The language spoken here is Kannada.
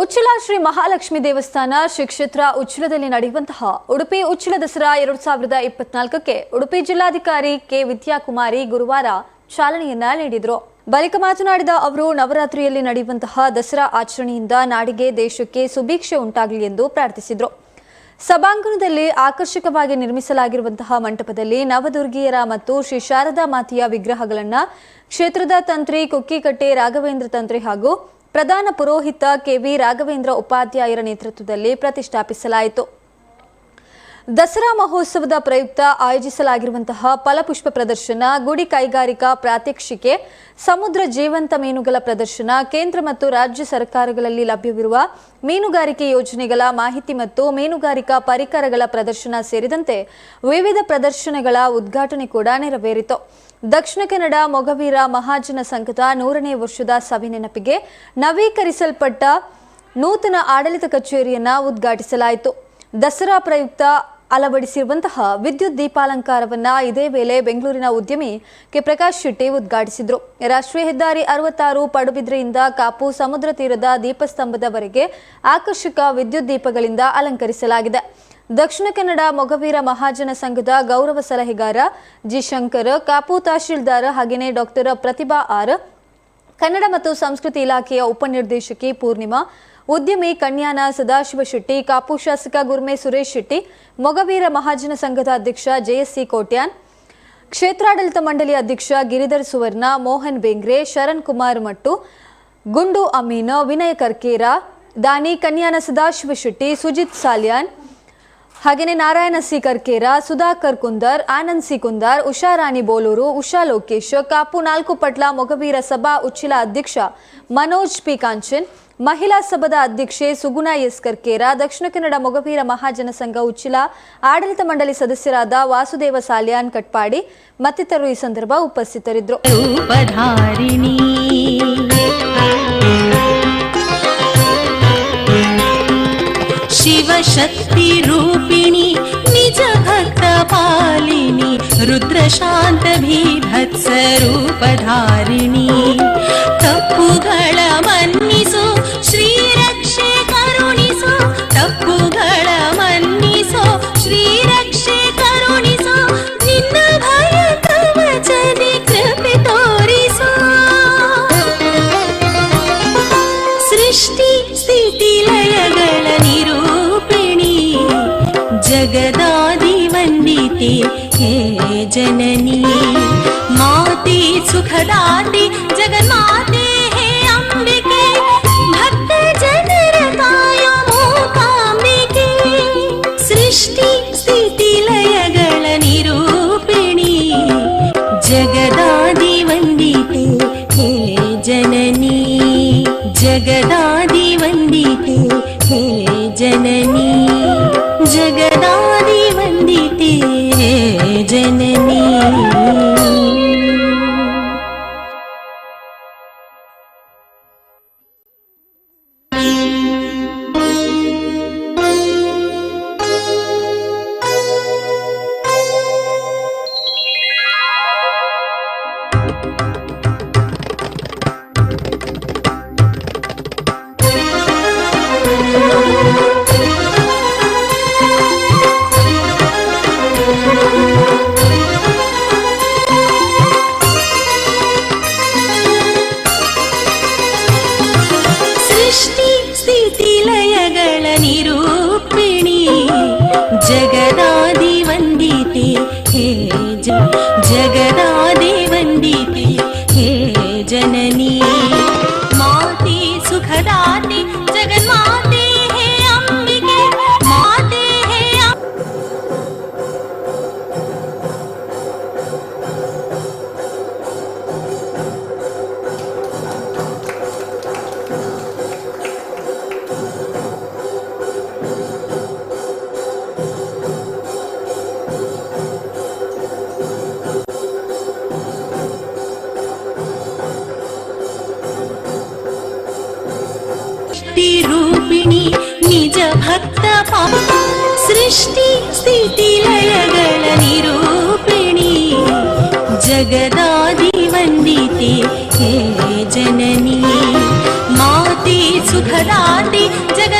ಉಚ್ಚಿಲ ಶ್ರೀ ಮಹಾಲಕ್ಷ್ಮಿ ದೇವಸ್ಥಾನ ಶ್ರೀ ಉಚ್ಚಲದಲ್ಲಿ ಉಚ್ಚಿಲದಲ್ಲಿ ನಡೆಯುವಂತಹ ಉಡುಪಿ ಉಚ್ಚಲ ದಸರಾ ಎರಡು ಸಾವಿರದ ಇಪ್ಪತ್ನಾಲ್ಕಕ್ಕೆ ಉಡುಪಿ ಜಿಲ್ಲಾಧಿಕಾರಿ ಕೆ ವಿದ್ಯಾಕುಮಾರಿ ಗುರುವಾರ ಚಾಲನೆಯನ್ನ ನೀಡಿದರು. ಬಳಿಕ ಮಾತನಾಡಿದ ಅವರು, ನವರಾತ್ರಿಯಲ್ಲಿ ನಡೆಯುವಂತಹ ದಸರಾ ಆಚರಣೆಯಿಂದ ನಾಡಿಗೆ ದೇಶಕ್ಕೆ ಸುಭೀಕ್ಷೆ ಉಂಟಾಗಲಿ ಎಂದು ಪ್ರಾರ್ಥಿಸಿದರು. ಸಭಾಂಗಣದಲ್ಲಿ ಆಕರ್ಷಕವಾಗಿ ನಿರ್ಮಿಸಲಾಗಿರುವಂತಹ ಮಂಟಪದಲ್ಲಿ ನವದುರ್ಗಿಯರ ಮತ್ತು ಶ್ರೀ ಶಾರದಾ ಮಾತೆಯ ವಿಗ್ರಹಗಳನ್ನು ಕ್ಷೇತ್ರದ ತಂತ್ರಿ ಕುಕ್ಕಿಕಟ್ಟೆ ರಾಘವೇಂದ್ರ ತಂತ್ರಿ ಹಾಗೂ ಪ್ರಧಾನ ಪುರೋಹಿತ ಕೆವಿ ರಾಘವೇಂದ್ರ ಉಪಾಧ್ಯಾಯರ ನೇತೃತ್ವದಲ್ಲಿ ಪ್ರತಿಷ್ಠಾಪಿಸಲಾಯಿತು. ದಸರಾ ಮಹೋತ್ಸವದ ಪ್ರಯುಕ್ತ ಆಯೋಜಿಸಲಾಗಿರುವಂತಹ ಫಲಪುಷ್ಪ ಪ್ರದರ್ಶನ, ಗುಡಿ ಕೈಗಾರಿಕಾ ಪ್ರಾತ್ಯಕ್ಷಿಕೆ, ಸಮುದ್ರ ಜೀವಂತ ಮೀನುಗಳ ಪ್ರದರ್ಶನ, ಕೇಂದ್ರ ಮತ್ತು ರಾಜ್ಯ ಸರ್ಕಾರಗಳಲ್ಲಿ ಲಭ್ಯವಿರುವ ಮೀನುಗಾರಿಕೆ ಯೋಜನೆಗಳ ಮಾಹಿತಿ ಮತ್ತು ಮೀನುಗಾರಿಕಾ ಪರಿಕರಗಳ ಪ್ರದರ್ಶನ ಸೇರಿದಂತೆ ವಿವಿಧ ಪ್ರದರ್ಶನಗಳ ಉದ್ಘಾಟನೆ ಕೂಡ ನೆರವೇರಿತು. ದಕ್ಷಿಣ ಕನ್ನಡ ಮೊಗವೀರ ಮಹಾಜನ ಸಂಘದ ನೂರನೇ ವರ್ಷದ ಸಭೆ ನೆನಪಿಗೆ ನವೀಕರಿಸಲ್ಪಟ್ಟ ನೂತನ ಆಡಳಿತ ಕಚೇರಿಯನ್ನು ಉದ್ಘಾಟಿಸಲಾಯಿತು. ದಸರಾ ಪ್ರಯುಕ್ತ ಅಳವಡಿಸಿರುವಂತಹ ವಿದ್ಯುತ್ ದೀಪಾಲಂಕಾರವನ್ನ ಇದೇ ವೇಳೆ ಬೆಂಗಳೂರಿನ ಉದ್ಯಮಿ ಕೆ ಪ್ರಕಾಶ್ ಶೆಟ್ಟಿ ಉದ್ಘಾಟಿಸಿದರು. ರಾಷ್ಟ್ರೀಯ ಹೆದ್ದಾರಿ ಅರವತ್ತಾರು ಪಡುಬಿದ್ರೆಯಿಂದ ಕಾಪು ಸಮುದ್ರ ತೀರದ ದೀಪಸ್ತಂಭದವರೆಗೆ ಆಕರ್ಷಕ ವಿದ್ಯುತ್ ದೀಪಗಳಿಂದ ಅಲಂಕರಿಸಲಾಗಿದೆ. ದಕ್ಷಿಣ ಕನ್ನಡ ಮೊಗವೀರ ಮಹಾಜನ ಸಂಘದ ಗೌರವ ಸಲಹೆಗಾರ ಜಿ ಶಂಕರ್, ಕಾಪು ತಹಶೀಲ್ದಾರ್ ಹಾಗೆಯೇ ಡಾಕ್ಟರ್ ಪ್ರತಿಭಾ ಆರ್, ಕನ್ನಡ ಮತ್ತು ಸಂಸ್ಕೃತಿ ಇಲಾಖೆಯ ಉಪನಿರ್ದೇಶಕಿ ಪೂರ್ಣಿಮಾ ಉದ್ಯಮಿ ಕನ್ಯಾನ ಸದಾಶಿವ ಶೆಟ್ಟಿ, ಕಾಪು ಶಾಸಕ ಗುರ್ಮೆ ಸುರೇಶ್ ಶೆಟ್ಟಿ, ಮೊಗವೀರ ಮಹಾಜನ ಸಂಘದ ಅಧ್ಯಕ್ಷ ಜೆಎಸ್ಸಿ ಕೋಟ್ಯಾನ್, ಕ್ಷೇತ್ರಾಡಳಿತ ಮಂಡಳಿ ಅಧ್ಯಕ್ಷ ಗಿರಿಧರ್ ಸುವರ್ಣ, ಮೋಹನ್ ಬೇಂಗ್ರೆ, ಶರಣ್ ಕುಮಾರ್ ಮಟ್ಟು, ಗುಂಡು ಅಮೀನ್, ವಿನಯ್ ಕರ್ಕೇರ, ದಾನಿ ಕನ್ಯಾನ ಸದಾಶಿವ ಶೆಟ್ಟಿ, ಸುಜಿತ್ ಸಾಲ್ಯಾನ್ ಹಾಗೆಯೇ ನಾರಾಯಣ ಸಿ ಕರ್ಕೇರ ಸುಧಾಕರ್ ಕುಂದರ್, ಆನಂದ್ ಸಿ ಕುಂದರ್, ಉಷಾ ರಾಣಿ ಬೋಲೂರು, ಉಷಾ ಲೋಕೇಶ್, ಕಾಪು ನಾಲ್ಕು ಪಟ್ಲ, ಮೊಗವೀರ ಸಭಾ ಉಚ್ಚಿಲ ಅಧ್ಯಕ್ಷ ಮನೋಜ್ ಪಿ ಕಾಂಚನ್, ಮಹಿಳಾ ಸಭಾದ ಅಧ್ಯಕ್ಷೆ ಸುಗುಣ ಎಸ್ ಕರ್ಕೇರ ದಕ್ಷಿಣ ಕನ್ನಡ ಮೊಗವೀರ ಮಹಾಜನ ಸಂಘ ಉಚ್ಚಿಲ, ಆಡಳಿತ ಮಂಡಳಿ ಸದಸ್ಯರಾದ ವಾಸುದೇವ ಸಾಲ್ಯಾನ್ ಕಟ್ಪಾಡಿ, ಮತ್ತಿತರರು ಈ ಸಂದರ್ಭ ಉಪಸ್ಥಿತರಿದ್ದರು. शिवशक्तिरूपिणि निजभक्तपालिनि रुद्रशान्तभीभत्सरूपधारिणि रुद्रशान्तभिधारिणी तल जगदादिवन्दिते हे जननी माते सुखदाते जगन्माते ರೂಪಿಣಿ ನಿಜ ಭಕ್ತ ಪಾ ಸೃಷ್ಟಿ ಸ್ಥಿತಿ ಲಯಗಳ ನಿರೂಪಿಣಿ ಜಗದಾದಿ ವಂದಿತೆ ಹೇ ಜನನಿ ಮಾತೆ ಸುಖದಾತಿ ಜಗದ